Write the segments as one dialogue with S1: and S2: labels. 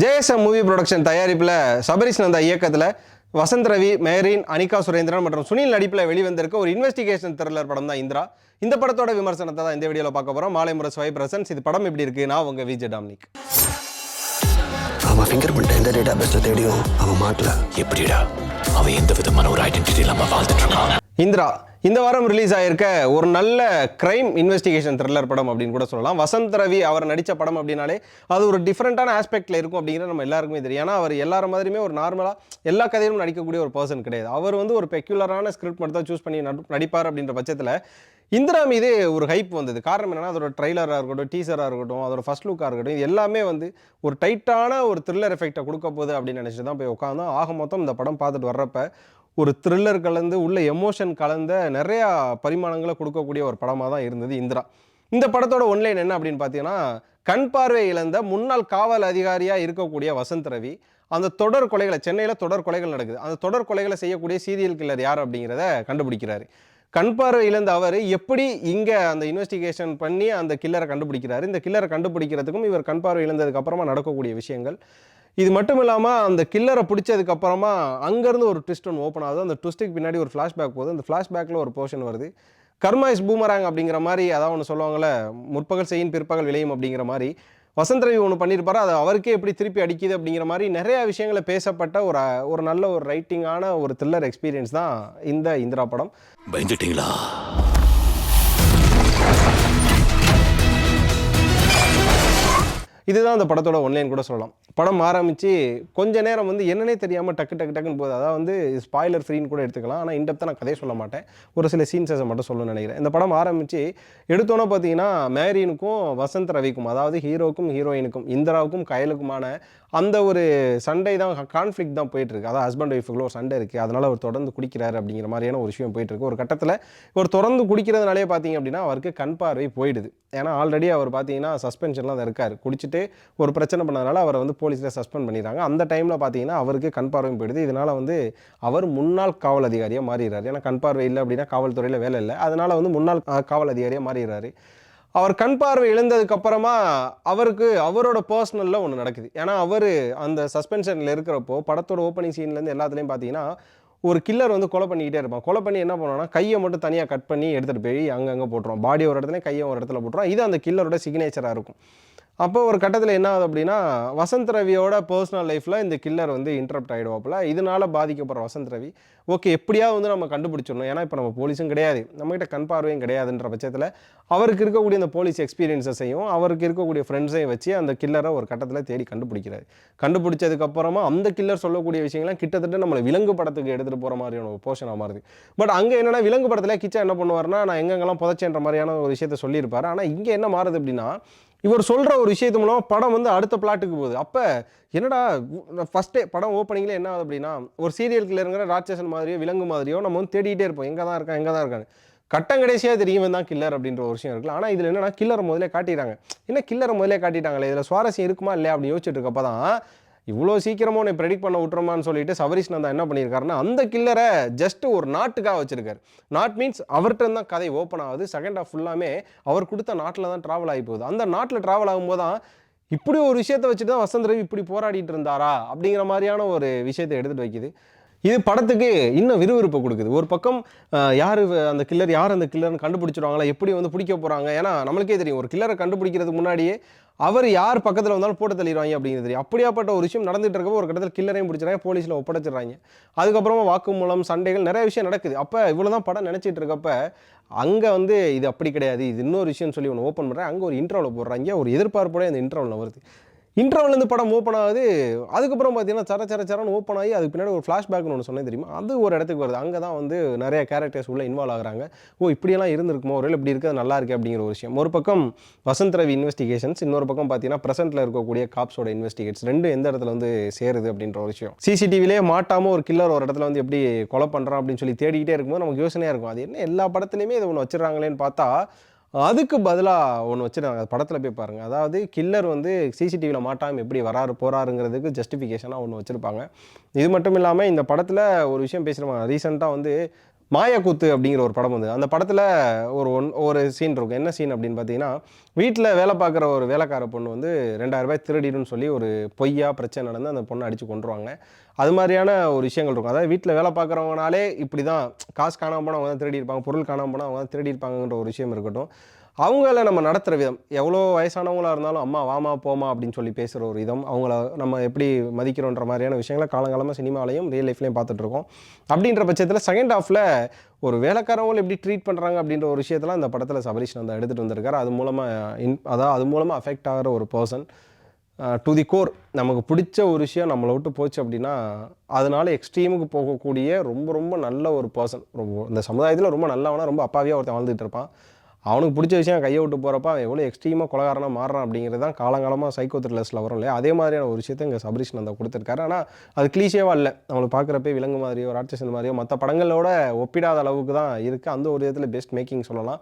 S1: JSM movie production தயாரிப்பில் சபரிஷ் நந்தா இயக்கத்தில் வசந்த் ரவி மேரின் அனிகா சுரேந்திரன் மற்றும் சுனில் நடிப்பில் வெளிவந்திருக்க ஒரு இன்வெஸ்டிகேஷன் த்ரில்லர் படம் தான் இந்திரா. இந்த படத்தோட விமர்சனத்தை தான் இந்த வீடியோவில் பார்க்க போகிறோம் மாலை முரசு ஃபைவ் பிரசன்ஸ் இது படம் எப்படி இருக்கு? நான் உங்கள் விஜய் டாமினிக்.
S2: அவன் ஃபிங்கர் பிரிண்ட் எந்த டேட்டா பேஸ்ல தேடியும் அவன் மாட்டல.
S3: எப்படிடா? அவன் எந்த விதமான ஒரு ஐடென்டிட்டி இல்லாம வாழ்ந்துட்டு இருக்கான்?
S1: இந்திரா இந்த வாரம் ரிலீஸ் ஆயிருக்க ஒரு நல்ல கிரைம் இன்வெஸ்டிகேஷன் த்ரில்லர் படம் அப்படின்னு கூட சொல்லலாம். வசந்த் ரவி அவர் நடித்த படம் அப்படின்னாலே அது ஒரு டிஃப்ரெண்ட்டான ஆஸ்பெக்டில் இருக்கும் அப்படிங்கிறது நம்ம எல்லாருக்குமே தெரியும். ஏன்னா அவர் எல்லார மாதிரியுமே ஒரு நார்மலாக எல்லா கதையிலும் நடிக்கக்கூடிய ஒரு பர்சன் கிடையாது. அவர் வந்து ஒரு பெக்யூலரான ஸ்கிரிப்ட் மட்டும் தான் சூஸ் பண்ணி நடு- நடிப்பார் அப்படின்ற பட்சத்தில் இந்திரா மீது ஒரு ஹைப் வந்தது. காரணம் என்னன்னா அதோட ட்ரைலராக இருக்கட்டும் டீசராக இருக்கட்டும் அதோட ஃபஸ்ட் லுக்காக இருக்கட்டும் இது எல்லாமே வந்து ஒரு டைட்டான ஒரு த்ரில்லர் எஃபெக்டை கொடுக்க போகுது அப்படின்னு நினச்சிட்டு தான் போய் உட்காந்தோம் ஆக மொத்தம் இந்த படம் பார்த்துட்டு வர்றப்ப ஒரு த்ரில்லர் கலந்து உள்ள எமோஷன் கலந்த நிறையா பரிமாணங்களை கொடுக்கக்கூடிய ஒரு படமாக தான் இருந்தது இந்திரா. இந்த படத்தோட ஒன்லைன் என்ன அப்படின்னு பார்த்தீங்கன்னா கண் பார்வை இழந்த முன்னாள் காவல் அதிகாரியாக இருக்கக்கூடிய வசந்த் ரவி அந்த தொடர் கொலைகளை சென்னையில் தொடர் கொலைகள் நடக்குது. அந்த தொடர் கொலைகளை செய்யக்கூடிய சீரியல் கில்லர் யார் அப்படிங்கிறத கண்டுபிடிக்கிறாரு. கண் பார்வை இழந்த அவர் எப்படி இங்கே அந்த இன்வெஸ்டிகேஷன் பண்ணி அந்த கில்லரை கண்டுபிடிக்கிறாரு? இந்த கில்லரை கண்டுபிடிக்கிறதுக்கும் இவர் கண் பார்வை இழந்ததுக்கு அப்புறமா நடக்கக்கூடிய விஷயங்கள். இது மட்டும் இல்லாமல் அந்த கில்லரை பிடிச்சதுக்கப்புறமா அங்கேருந்து ஒரு ட்விஸ்ட் ஒன்று ஓப்பன் ஆகுது. அந்த ட்விஸ்ட்டுக்கு பின்னாடி ஒரு ஃப்ளாஷ்பேக் போகுது. அந்த ஃப்ளாஷ்பேக்கில் ஒரு போர்ஷன் வருது. கர்மா இஸ் பூமராங் அப்படிங்கிற மாதிரி அதான் ஒன்று சொல்லுவாங்கள்ல முற்பகல் செய்யின் பிற்பகல் விளையும் அப்படிங்கிற மாதிரி. வசந்த் ரவி ஒன்று பண்ணியிருப்பாரு அது அவருக்கே எப்படி திருப்பி அடிக்குது அப்படிங்கிற மாதிரி நிறையா விஷயங்களை பேசப்பட்ட ஒரு ஒரு நல்ல ஒரு ரைட்டிங்கான ஒரு த்ரில்லர் எக்ஸ்பீரியன்ஸ் தான் இந்த இந்திரா படம்.
S3: பயந்துட்டீங்களா?
S1: இதுதான் அந்த படத்தோட ஒன்லைன் கூட சொல்லலாம். படம் ஆரம்பித்து கொஞ்ச நேரம் வந்து என்னன்னே தெரியாமல் டக்கு டக்கு டக்குன்னு போகுது. அதாவது வந்து ஸ்பாய்லர் ஃப்ரீன்னு கூட எடுத்துக்கலாம். ஆனால் இன்டெப்த்தாக நான் கதையை சொல்ல மாட்டேன். ஒரு சில சீன்ஸை மட்டும் சொல்லணும்னு நினைக்கிறேன். இந்த படம் ஆரம்பித்து எடுத்தோன்னே பார்த்தீங்கன்னா மேரினுக்கும் வசந்த் ரவிக்கும் அதாவது ஹீரோக்கும் ஹீரோயினுக்கும் இந்திராவுக்கும் கயலுக்குமான அந்த ஒரு சண்டை தான் கான்ஃப்ளிக் தான் போயிட்டுருக்கு. அதாவது ஹஸ்பண்ட் ஒய்ஃபுக்குள்ள ஒரு சண்டை இருக்குது அதனால் அவர் தொடர்ந்து குடிக்கிறாரு அப்படிங்கிற மாதிரியான ஒரு விஷயம் போயிட்டுருக்கு. ஒரு கட்டத்தில் இவர் தொடர்ந்து குடிக்கிறதுனாலே பார்த்தீங்க அப்படின்னா அவருக்கு கண் பார்வை போயிடுது. ஏன்னா ஆல்ரெடி அவர் பார்த்தீங்கன்னா சஸ்பென்ஷன்லாம் தான் இருக்கார். குடிச்சிட்டு ஒரு பிரச்சனை பண்ணதுனால அவரை வந்து போலீஸில் சஸ்பெண்ட் பண்ணிடுறாங்க. அந்த டைமில் பார்த்தீங்கன்னா அவருக்கு கண் பார்வையும் போயிடுது. இதனால் வந்து அவர் முன்னாள் காவல் அதிகாரியாக மாறிடுறாரு. ஏன்னா கண் பார்வை இல்லை அப்படின்னா காவல்துறையில் வேலை இல்லை. அதனால் வந்து முன்னாள் காவல் அதிகாரியாக மாறிடுறாரு. அவர் கண் பார்வை இழந்ததுக்கு அப்புறமா அவருக்கு அவரோட பர்சனலில் ஒன்று நடக்குது. ஏன்னா அவர் அந்த சஸ்பென்ஷனில் இருக்கிறப்போ படத்தோட ஓப்பனிங் சீன்லேருந்து எல்லாத்துலேயும் பார்த்தீங்கன்னா ஒரு கில்லர் வந்து கொலை பண்ணிக்கிட்டே இருப்பான். கொலை பண்ணி என்ன பண்ணுவோம்னா கையை மட்டும் தனியாக கட் பண்ணி எடுத்துகிட்டு போய் அங்கங்கே போட்டுருவான். பாடி ஒரு இடத்துல கையை ஒரு இடத்துல போட்டுருவான். இது அந்த கில்லரோட சிக்னேச்சராக இருக்கும். அப்போ ஒரு கட்டத்தில் என்ன ஆகுது அப்படின்னா வசந்த் ரவியோட பர்சனல் லைஃப்பில் இந்த கில்லர் வந்து இன்டரப்ட் ஆகிடுவாப்பில் இதனால் பாதிக்கப்படுற வசந்த் ரவி. ஓகே எப்படியாவது வந்து நம்ம கண்டுபிடிச்சிடணும். ஏன்னா இப்போ நம்ம போலீஸும் கிடையாது. நம்மகிட்ட கண் பார்வையும் கிடையாதுன்ற பட்சத்தில் அவருக்கு இருக்கக்கூடிய அந்த போலீஸ் எக்ஸ்பீரியன்ஸஸையும் அவருக்கு இருக்கக்கூடிய ஃப்ரெண்ட்ஸையும் வச்சு அந்த கில்லரை ஒரு கட்டத்தில் தேடி கண்டுபிடிக்கிறாரு. கண்டுபிடிச்சதுக்கப்புறமா அந்த கில்லர் சொல்லக்கூடிய விஷயங்கள்லாம் கிட்டத்தட்ட நம்மளை விலங்கு படத்துக்கு எடுத்துகிட்டு போகிற மாதிரியான ஒரு போர்ஷனாக மாறுது. பட் அங்கே என்னென்னா விலங்கு படத்தில் கிச்சா என்ன பண்ணுவார்னா நான் எங்கெங்கெல்லாம் புதைச்சேன்ற மாதிரியான ஒரு விஷயத்த சொல்லியிருப்பார். ஆனால் இங்கே என்ன மாறுது அப்படின்னா இவர் சொல்கிற ஒரு விஷயத்து மூலமாக படம் வந்து அடுத்த பிளாட்டுக்கு போகுது. அப்போ என்னடா ஃபஸ்ட்டே படம் ஓப்பனிங்கில் என்ன ஆகுது அப்படின்னா ஒரு சீரியல் கில்லருங்கிற ராட்சசன் மாதிரியோ விலங்கு மாதிரியோ நம்ம வந்து தேடிட்டே இருப்போம். எங்கே தான் இருக்கான் எங்கே தான் இருக்கான்னு. கட்டம் கடைசியாக தெரியும் தான் கில்லர் அப்படின்ற ஒரு விஷயம் இருக்குல்ல. ஆனால் இதில் என்னன்னா கில்லரை முதலே காட்டிடுறாங்க. என்ன கில்லரை முதலே காட்டிட்டாங்களே? இதில் சுவாரஸ்யம் இருக்குமா இல்லையா அப்படின்னு யோசிச்சுட்டு இருக்கப்போ தான் இவ்வளோ சீக்கிரமாக உன்னை ப்ரெடிக்ட் பண்ண விட்டுறோமான்னு சொல்லிட்டு சவரிஷ் நந்தா என்ன பண்ணியிருக்காருன்னா அந்த கில்லரை ஜஸ்ட் ஒரு நாட்டுக்காக வச்சிருக்காரு. நாட் மீன்ஸ் அவர்கிட்ட தான் கதை ஓப்பன் ஆகுது. செகண்ட் ஆஃப் ஃபுல்லாமே அவர் கொடுத்த நாட்டில் தான் ட்ராவல் ஆகி போகுது. அந்த நாட்டில் ட்ராவல் ஆகும்போது தான் இப்படி ஒரு விஷயத்தை வச்சுட்டு தான் வசந்த் ரவி இப்படி போராடிட்டு இருந்தாரா அப்படிங்கிற மாதிரியான ஒரு விஷயத்தை எடுத்துகிட்டு வைக்குது. இது படத்துக்கு இன்னும் விறுவிறுப்பு கொடுக்குது. ஒரு பக்கம் யார் அந்த கில்லர் யார் அந்த கில்லர்னு கண்டுபிடிச்சிருவாங்களா? எப்படி வந்து பிடிக்க போகிறாங்க ஏன்னா நம்மளுக்கே தெரியும். ஒரு கில்லரை கண்டுபிடிக்கிறதுக்கு முன்னாடியே அவர் யார் பக்கத்தில் வந்தாலும் போட்டு தள்ளிடுவாங்க அப்படிங்கிறது தெரியும். அப்படியாப்பட்ட ஒரு விஷயம் நடந்துட்டு இருக்கப்போ ஒரு கட்டத்தில் கில்லரையும் பிடிச்சிடறாங்க போலீஸில் ஒப்படைச்சிடுறாங்க. அதுக்கப்புறமா வாக்குமூலம் சண்டைகள் நிறைய விஷயம் நடக்குது. அப்போ இவ்வளோ தான் படம் நினச்சிட்டு இருக்கப்ப அங்கே வந்து இது அப்படி கிடையாது. இது இன்னொரு விஷயம்னு சொல்லி ஒன்று ஓப்பன் பண்ணுறேன் அங்கே ஒரு இன்டர்வல் போடுறாங்க. ஒரு எதிர்பார்ப்போட அந்த இன்டர்வலில் வருது. இன்டர்வல்லேருந்து படம் ஓப்பன் ஆகுது. அதுக்கப்புறம் பார்த்தீங்கன்னா சர சர சரன்னு ஓப்பன் ஆகி அதுக்கு பின்னாடி ஒரு ஃப்ளாஷ்பேக்னு ஒன்று சொன்னேன் தெரியுமா? அது ஒரு இடத்துக்கு வருது. அங்கே தான் வந்து நிறைய கேரக்டர்ஸ் உள்ள இன்வால்வ் ஆகுறாங்க. ஓ இப்படியெல்லாம் இருந்திருக்குமோ? ஒரு இப்படி இருக்குது நல்லா இருக்குது அப்படிங்கிற ஒரு விஷயம். ஒரு பக்கம் வசந்த் ரவி இன்வெஸ்டிகேஷன்ஸ் இன்னொரு பக்கம் பார்த்தீங்கன்னா ப்ரெசென்ட்டில் இருக்கக்கூடிய காப்ஸோட இன்வெஸ்டிகேட்ஸ் ரெண்டு எந்த இடத்துல வந்து சேருது அப்படின்ற ஒரு விஷயம். சிசிடிவிலே மாட்டாமல் ஒரு கில்லர் ஒரு இடத்துல வந்து எப்படி கொலை பண்ணுறான் அப்படின்னு சொல்லி தேடிக்கிட்டே இருக்கும்போது நமக்கு யோசனையாக இருக்கும். அது என்ன எல்லா படத்துலையுமே இதை ஒன்று வச்சுருக்காங்களேன்னு பார்த்தா அதுக்கு பதிலாக ஒன்று வச்சுருக்காங்க படத்தில் போய் பாருங்கள் அதாவது கில்லர் வந்து சிசிடிவியில் மாட்டாமல் எப்படி வராரு போகிறாருங்கிறதுக்கு ஜஸ்டிஃபிகேஷனாக ஒன்று வச்சுருப்பாங்க. இது மட்டும் இல்லாமல் இந்த படத்தில் ஒரு விஷயம் பேசுகிறோம் ரீசெண்டாக வந்து மாயக்கூத்து அப்படிங்கிற ஒரு படம் வந்து அந்த படத்தில் ஒரு ஒன் ஒரு சீன் இருக்கும். என்ன சீன் அப்படின்னு பார்த்தீங்கன்னா வீட்டில் வேலை பார்க்குற ஒரு வேலைக்கார பொண்ணு வந்து ரெண்டாயிரம் ரூபாய் திருடிடுன்னு சொல்லி ஒரு பொய்யா பிரச்சனை நடந்து அந்த பொண்ணை அடித்து கொண்டுருவாங்க அது மாதிரியான ஒரு விஷயங்கள் இருக்கும். அதாவது வீட்டில் வேலை பார்க்குறவங்கனாலே இப்படி தான் காசு காணாமல் போனால் அவங்க தான் திருடி இருப்பாங்க பொருள் காணாமல் போனால் அவங்க தான் திருடி இருப்பாங்கன்ற ஒரு விஷயம் இருக்கட்டும். அவங்கள நம்ம நடத்துகிற விதம். எவ்வளோ வயசானவங்களாக இருந்தாலும் அம்மா வாமா போமா அப்படின்னு சொல்லி பேசுகிற ஒரு விதம். அவங்கள நம்ம எப்படி மதிக்கிறோன்ற மாதிரியான விஷயங்களை காலங்காலமாக சினிமாலையும் ரியல் லைஃப்லையும் பார்த்துட்ருக்கோம் அப்படின்ற பட்சத்தில் செகண்ட் ஹாஃபில் ஒரு வேலைக்காரவங்களை எப்படி ட்ரீட் பண்ணுறாங்க அப்படின்ற ஒரு விஷயத்தெல்லாம் அந்த படத்தில் சபரிஷ் நந்தா எடுத்துகிட்டு வந்திருக்காரு. அது மூலமாக இன் அதாவது அது மூலமாக அஃபெக்ட் ஆகிற ஒரு பர்சன் டு தி கோர் நமக்கு பிடிச்ச ஒரு விஷயம் நம்மளை விட்டு போச்சு அப்படின்னா அதனால எக்ஸ்ட்ரீமுக்கு போகக்கூடிய ரொம்ப ரொம்ப நல்ல ஒரு பர்சன் ரொம்ப இந்த சமுதாயத்தில் ரொம்ப நல்லவனா ரொம்ப அப்பாவியாக ஒருத்தன் வாழ்ந்துட்டு இருப்பான். அவனுக்கு பிடிச்ச விஷயம் கையை விட்டு போகிறப்ப அவன் எவ்வளோ எக்ஸ்ட்ரீமாக கொலகாரனாக மாறுறான் அப்படிங்கிறது தான் காலங்காலமாக சைக்கோ த்ரில்லர்ஸில் வரும் இல்லையா அதே மாதிரியான ஒரு விஷயத்தை இங்கே சபரீஷ் நந்தா கொடுத்துருக்காரு. ஆனால் அது கிளீஷேவாக இல்லை. நம்மளுக்கு பார்க்குறப்ப விலங்கு மாதிரியோ ராட்சசன் மாதிரியோ மற்ற படங்களோட ஒப்பிடாத அளவுக்கு தான் இருக்குது அந்த ஒரு விதத்தில் பெஸ்ட் மேக்கிங் சொல்லலாம்.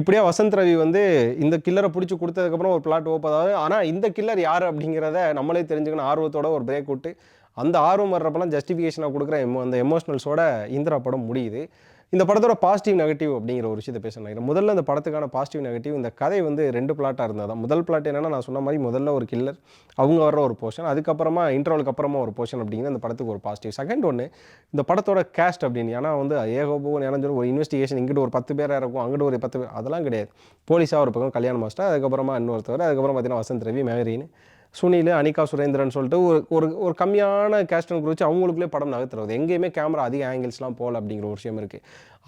S1: இப்படியே வசந்த் ரவி வந்து இந்த கில்லரை பிடிச்சி கொடுத்ததுக்கப்புறம் ஒரு பிளாட் ஓப்பதாவது ஆனால் இந்த கில்லர் யார் அப்படிங்கிறத நம்மளே தெரிஞ்சுக்கணும். ஆர்வத்தோட ஒரு பிரேக் விட்டு அந்த ஆர்வம் வர்றப்பெல்லாம் ஜஸ்டிஃபிகேஷனாக கொடுக்குற எமோ அந்த எமோஷனல்ஸோட இந்திரா படம் முடியுது. இந்த படத்தோட பாசிட்டிவ் நெகட்டிவ் அப்படிங்கிற ஒரு விஷயத்தை பேச நினைக்கிறேன். முதல்ல இந்த படத்துக்கான பாசிட்டிவ் நெகட்டிவ் இந்த கதை வந்து ரெண்டு பிளாட்டாக இருந்தால் தான் முதல் பிளாட் என்னென்னா நான் சொன்ன மாதிரி முதல்ல ஒரு கில்லர் அவங்க வர்ற ஒரு போர்ஷன் அதுக்கப்புறமா இன்டர்வலுக்கு அப்புறமா ஒரு போர்ஷன் அப்படிங்கிற இந்த படத்துக்கு ஒரு பாசிட்டிவ் செகண்ட் ஒன்று இந்த படத்தோட கேஸ்ட் அப்படின்னு ஏன்னா வந்து ஏகோபோ நினைஞ்சு ஒரு இன்வெஸ்டிகேஷன் இங்கிட்டு ஒரு பத்து பேராக இருக்கும் அங்கிட்டு ஒரு பத்து பேர் அதெல்லாம் கிடையாது. போலீஸாக ஒரு பக்கம் கல்யாண மாஸ்டர் அதுக்கப்புறமா இன்னொருத்தவர் அதுக்கப்புறம் பார்த்தீங்கன்னா வசந்த் ரவி மேகரின்னு சுனில் அனிகா சுரேந்திரன் சொல்லிட்டு ஒரு ஒரு ஒரு கம்மியான கேஸ்டன் குறித்து அவங்களுக்குள்ளே படம் நகர்த்துறது. எங்கேயுமே கேமரா அதிக ஆங்கிள்ஸ்லாம் போகல அப்படிங்கிற ஒரு விஷயம் இருக்குது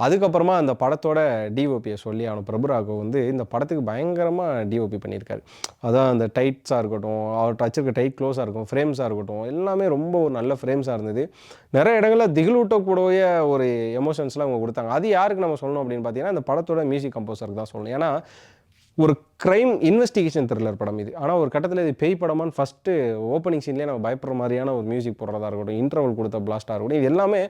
S1: அதுக்கப்புறமா அந்த படத்தோட டிஓபியை சொல்லி அவன் பிரபுராகவ் வந்து இந்த படத்துக்கு பயங்கரமாக டிஓபி பண்ணியிருக்காரு. அதான் அந்த டைட்ஸாக இருக்கட்டும் அவர் வச்சிருக்க டைட் க்ளோஸாக இருக்கும் ஃப்ரேம்ஸாக இருக்கட்டும் எல்லாமே ரொம்ப ஒரு நல்ல ஃப்ரேம்ஸாக இருந்தது. நிறைய இடங்களில் திகிலூட்டக்கூடிய ஒரு எமோஷன்ஸ்லாம் அவங்க கொடுத்தாங்க. அது யாருக்கு நம்ம சொல்லணும் அப்படின்னு பார்த்தீங்கன்னா அந்த படத்தோட மியூசிக் கம்போசருக்கு தான் சொல்லணும். ஏன்னா ஒரு க்ரைம் இன்வெஸ்டிகேஷன் த்ரில்லர் படம் இது. ஆனால் ஒரு கட்டத்தில் இது பேய் படமான்னு ஃபஸ்ட்டு ஓப்பனிங் சீன்லேயே நம்ம பயப்படுற மாதிரியான ஒரு மியூசிக் போடுறதா இருக்கட்டும் இன்டர்வல் கொடுத்த பிளாஸ்டாக இருக்கட்டும் இது எல்லாமே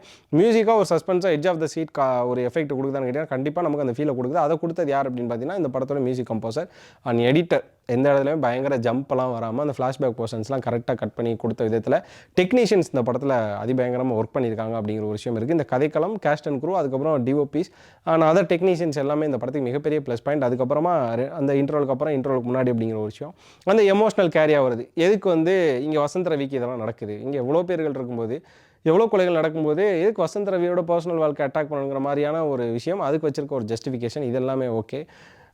S1: மியூசிக்காக ஒரு சஸ்பென்ஸாக எட்ஜ் ஆஃப் த சீட் கா ஒரு எஃபெக்ட் கொடுக்குதான்னு கேட்டால் கண்டிப்பாக நமக்கு அந்த ஃபீலை கொடுக்குது. அதை கொடுத்தது யார் அப்படின்னு பார்த்தீங்கன்னா இந்த படத்தோட மியூசிக் கம்போசர் அண்ட் எடிட்டர் எந்த இடத்துலையும் பயங்கர ஜம்ப்லாம் வராமல் அந்த ஃப்ளாஷ்பேக் போர்ஷன்ஸ்லாம் கரெக்டாக கட் பண்ணி கொடுத்த விதத்தில் டெக்னீஷியன்ஸ் இந்த படத்தில் அதிபயங்கரமாக ஒர்க் பண்ணியிருக்காங்க அப்படிங்கிற ஒரு விஷயம் இருக்குது இந்த கதைக்களம் கேஸ்ட் அண்ட் குரூ அதுக்கப்புறம் டிஓபிஸ் அண்ட் அதர் டெக்னீஷியன்ஸ் எல்லாமே இந்த படத்துக்கு மிகப்பெரிய ப்ளஸ் பாயிண்ட் அதுக்கப்புறமா அந்த இன்டர்வலுக்கு அப்புறம் இன்டர்வலுக்கு முன்னாடி அப்படிங்கிற ஒரு விஷயம். அந்த எமோஷனல் கேரியாக வருது. எதுக்கு வந்து இங்கே வசந்த ரவிக்கு இதெல்லாம் நடக்குது? இங்கே எவ்வளோ பேர்கள் இருக்கும்போது எவ்வளோ கொலைகள் நடக்கும்போது எதுக்கு வசந்த ரவியோட பர்சனல் வாழ்க்கை அட்டாக் பண்ணுங்கிற மாதிரியான ஒரு விஷயம் அதுக்கு வச்சிருக்க ஒரு ஜஸ்டிஃபிகேஷன் இது எல்லாமே ஓகே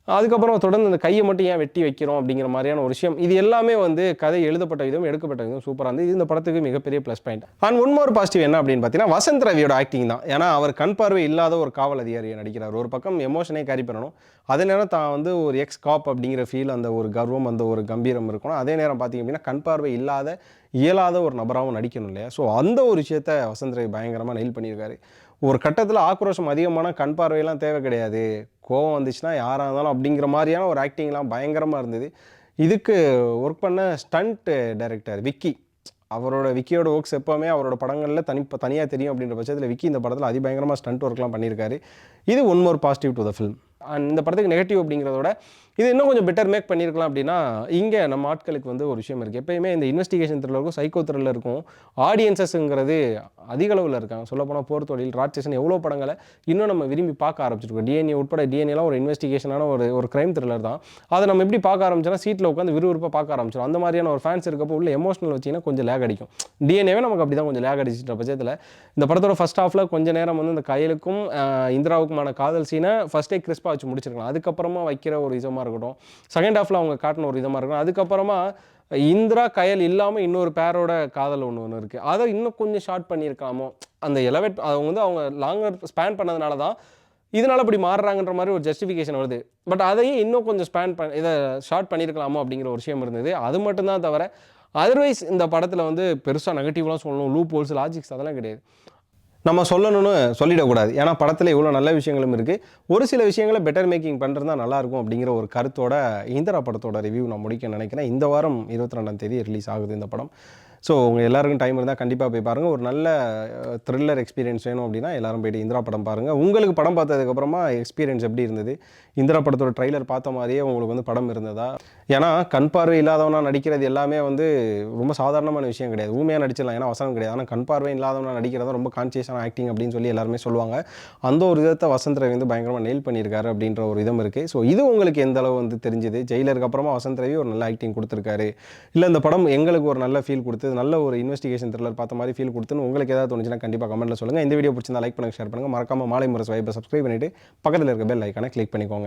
S1: அதுக்கப்புறம் தொடர்ந்து அந்த கையை மட்டும் ஏன் வெட்டி வைக்கிறோம் அப்படிங்கிற மாதிரியான ஒரு விஷயம். இது எல்லாமே வந்து கதை எழுதப்பட்ட விதம் எடுக்கப்பட்ட விதம் சூப்பராக இருந்து இது இந்த படத்துக்கு மிகப்பெரிய plus point and one more positive என்ன அப்படின்னு பார்த்தீங்கன்னா வசந்த் ரவியோட ஆக்டிங் தான். ஏன்னா அவர் கண் பார்வை இல்லாத ஒரு காவல் அதிகாரியை நடிக்கிறார். ஒரு பக்கம் எமோஷனே கேரி பண்ணணும். அதே நேரம் தான் வந்து ஒரு எக்ஸ் காப் அப்படிங்கிற ஃபீல் அந்த ஒரு கர்வம் அந்த ஒரு கம்பீரம் இருக்கணும். அதே நேரம் பார்த்தீங்க அப்படின்னா கண் பார்வை இல்லாத இயலாத ஒரு நபராகவும் நடிக்கணும் இல்லையா? ஸோ அந்த ஒரு விஷயத்த வசந்த் ரவி பயங்கரமாக நெயில் பண்ணியிருக்காரு. ஒரு கட்டத்தில் ஆக்ரோஷம் அதிகமான கண் பார்வையெல்லாம் தேவை கிடையாது. கோவம் வந்துச்சுன்னா யாராக இருந்தாலும் அப்படிங்கிற மாதிரியான ஒரு ஆக்டிங்லாம் பயங்கரமாக இருந்தது. இதுக்கு ஒர்க் பண்ண ஸ்டண்ட் டைரக்டர் விக்கி. அவரோட விக்கியோட ஒர்க்ஸ் எப்போவுமே அவரோட படங்களில் தனி தனியாக தெரியும் அப்படின்ற பட்சத்தில் விக்கி இந்த படத்தில் அதிபயங்கரமாக ஸ்டண்ட் ஒர்க்லாம் பண்ணியிருக்காரு. இது one more positive to the film இந்த படத்துக்கு நெகட்டிவ் அப்படிங்கிறதோட இது இன்னும் கொஞ்சம் பெட்டர் மேக் பண்ணியிருக்கலாம் அப்படின்னா இங்கே நம்ம ஆட்களுக்கு வந்து ஒரு விஷயம் இருக்குது எப்பயுமே இந்த இன்வெஸ்டிகேஷன் த்ரில்லருக்கும் சைக்கோ த்ரில்லருக்கும் ஆடியன்சஸ்ங்கிறது அதிக அளவில் இருக்காங்க. சொல்லப்போனால் போர் தொழில் ராட்சசன் எவ்வளோ படங்களை இன்னும் நம்ம விரும்பி பார்க்க ஆரம்பிச்சிருக்கோம். டிஎன்ஏ உட்பட டிஎன்ஏலாம் ஒரு இன்வெஸ்டிகேஷனான ஒரு ஒரு கிரைம் த்ரில்லர் தான். அதை நம்ம எப்படி பார்க்க ஆரம்பிச்சோன்னா சீட்டில் உட்காந்து விறுவிறுப்பாக பார்க்க ஆரம்பிச்சிடும் அந்த மாதிரியான ஒரு ஃபேன்ஸ் இருக்கப்போ உள்ள எமோஷனல் வச்சிங்கன்னா கொஞ்சம் லேக் அடிக்கும். டிஎன்ஏவே நமக்கு அப்படி தான் கொஞ்சம் லேக் அடிச்சிட்ட பட்சத்தில் இந்த படத்தோட ஃபஸ்ட் ஹாஃபில் கொஞ்சம் நேரம் வந்து இந்த கையலுக்கும் இந்திராவுக்குமான காதல் சீனை ஃபஸ்ட்டே கிறிஸ்பாக வச்சு முடிச்சிருக்கலாம். அதுக்கப்புறமா வைக்கிற ஒரு இதமாக இருக்கட்டும். செகண்ட் ஹாஃபில் அவங்க காட்டின ஒரு இதமாக இருக்கட்டும். அதுக்கப்புறமா இந்திரா கயல் இல்லாமல் இன்னொரு பேரோட காதல் ஒன்று ஒன்று இருக்குது அதை இன்னும் கொஞ்சம் ஷார்ட் பண்ணியிருக்காமோ அந்த எலவேட் அவங்க வந்து அவங்க லாங்கர் ஸ்பேன் பண்ணதுனால தான் இதனால் இப்படி மாறுறாங்கன்ற மாதிரி ஒரு ஜஸ்டிஃபிகேஷன் வருது. பட் அதையும் இன்னும் கொஞ்சம் ஸ்பேன் பண்ண இதை ஷார்ட் பண்ணியிருக்கலாமோ அப்படிங்கிற ஒரு விஷயம் இருந்தது. அது மட்டும்தான் தவிர அதர்வைஸ் இந்த படத்தில் வந்து பெருசாக நெகட்டிவ்லாம் சொல்லணும். லூப் ஹோல்ஸ் லாஜிக்ஸ் அதெல்லாம் கிடையாது. நம்ம சொல்லணும்னு சொல்லிடக்கூடாது. ஏன்னா படத்தில் இவ்வளோ நல்ல விஷயங்களும் இருக்குது ஒரு சில விஷயங்களை பெட்டர் மேக்கிங் பண்ணுறது தான் நல்லாயிருக்கும் அப்படிங்கிற ஒரு கருத்தோட இந்திரா படத்தோட ரிவ்யூ நான் முடிக்க நினைக்கிறேன். இந்த வாரம் இருபத்தி ரெண்டாம் தேதி ரிலீஸ் ஆகுது இந்த படம். ஸோ உங்கள் எல்லாருக்கும் டைம் இருந்தால் கண்டிப்பாக போய் பாருங்கள் ஒரு நல்ல த்ரில்லர் எக்ஸ்பீரியன்ஸ் வேணும் அப்படின்னா எல்லாரும் போயிட்டு இந்திரா படம் பாருங்கள் உங்களுக்கு படம் பார்த்ததுக்கப்புறமா எக்ஸ்பீரியன்ஸ் எப்படி இருந்தது? இந்திரா படத்தோட ட்ரைலர் பார்த்த மாதிரியே உங்களுக்கு வந்து படம் இருந்ததா? ஏன்னா கண் பார்வை இல்லாதவனா நடிக்கிறது எல்லாமே வந்து ரொம்ப சாதாரணமான விஷயம் கிடையாது. ஊமையாக நடிச்சிடலாம். ஏன்னா வசனம் கிடையாது. ஆனால் கண் பார்வை இல்லாதவனா நடிக்கிறது ரொம்ப கான்சியஸான ஆக்டிங் அப்படின்னு சொல்லி எல்லாருமே சொல்லுவாங்க. அந்த ஒரு விதத்தை வசந்த் ரவி வந்து பயங்கரமாக நெயில் பண்ணியிருக்காரு அப்படின்ற ஒரு இதம் இருக்குது ஸோ இது உங்களுக்கு எந்த அளவு வந்து தெரிஞ்சுது? ஜெயிலருக்கு அப்புறமா வசந்த் ரவி ஒரு நல்ல ஆக்டிங் கொடுத்துருக்காரு. இல்லை இந்த படம் எங்களுக்கு ஒரு நல்ல ஃபீல் கொடுத்து நல்ல ஒரு இன்வெஸ்டிகேஷன் த்ரில்லர் பார்த்த மாதிரி ஃபீல் கொடுத்துன்னு உங்களுக்கு ஏதாவது தோணுச்சுன்னா கண்டிப்பாக கமெண்ட்டில் சொல்லுங்கள் இந்த வீடியோ பிடிச்சிருந்தா லைக் பண்ணுங்கள் ஷேர் பண்ணுங்கள் மறக்காமல் மாலை முறை ஸ்வைப்பை சப்ஸ்கிரைப் பண்ணிவிட்டு பக்கத்தில் இருக்க பெல் ஐக்கானை கிளிக் பண்ணிக்கோங்க.